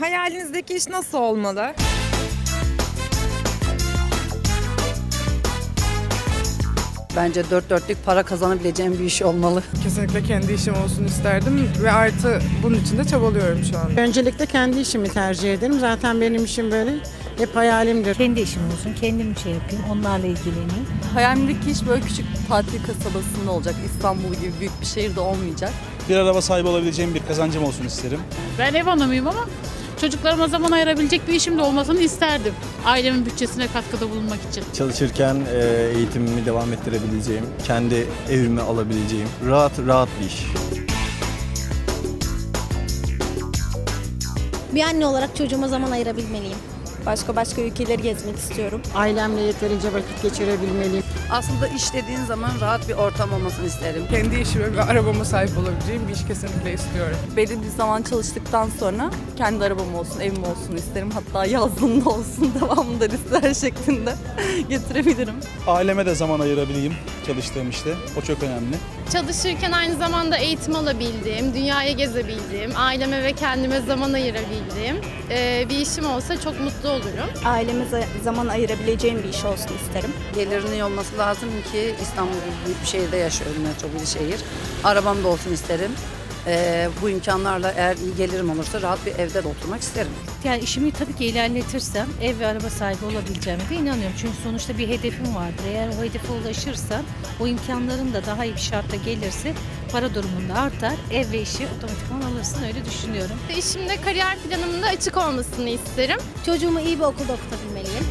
Hayalinizdeki iş nasıl olmalı? Bence dört dörtlük para kazanabileceğim bir iş olmalı. Kesinlikle kendi işim olsun isterdim ve artı bunun için de çabalıyorum şu an. Öncelikle kendi işimi tercih ederim. Zaten benim işim böyle hep hayalimdir. Kendi işim olsun, kendim şey yapayım, onlarla ilgileneyim. Hayalimdeki iş böyle küçük tatil kasabasında olacak. İstanbul gibi büyük bir şehirde olmayacak. Bir araba sahibi olabileceğim bir kazancım olsun isterim. Ben ev hanımıyım ama çocuklarıma zaman ayırabilecek bir işim de olmasını isterdim. Ailemin bütçesine katkıda bulunmak için. Çalışırken e, eğitimimi devam ettirebileceğim, kendi evimi alabileceğim rahat rahat bir iş. Bir anne olarak çocuğuma zaman ayırabilmeliyim. Başka başka ülkeleri gezmek istiyorum. Ailemle yeterince vakit geçirebilmeliyim. Aslında iş dediğin zaman rahat bir ortam olmasını isterim. Kendi işime ve arabama sahip olabileceğim bir iş kesinlikle istiyorum. Belli bir zaman çalıştıktan sonra kendi arabam olsun, evim olsun isterim. Hatta yazlığında olsun, devamında listeler şeklinde getirebilirim. Aileme de zaman ayırabileyim çalıştığım işte. O çok önemli. Çalışırken aynı zamanda eğitim alabildiğim, dünyayı gezebildiğim, aileme ve kendime zaman ayırabildiğim eee, bir işim olsa çok mutlu olurum. Aileme zaman ayırabileceğim bir iş olsun isterim. Gelirinin olması lazım ki İstanbul gibi büyük bir şehirde yaşıyorum metro bir şehir. Arabam da olsun isterim. Ee, bu imkanlarla eğer iyi gelirim olursa rahat bir evde de oturmak isterim. Yani işimi tabii ki ilerletirsem ev ve araba sahibi olabileceğime de inanıyorum. Çünkü sonuçta bir hedefim vardır. Eğer o hedefe ulaşırsam o imkanların da daha iyi bir şartta gelirse para durumunda artar. Ev ve işi otomatikman alırsın öyle düşünüyorum. İşimde kariyer planımda açık olmasını isterim. Çocuğumu iyi bir okulda okutabilmeliyim.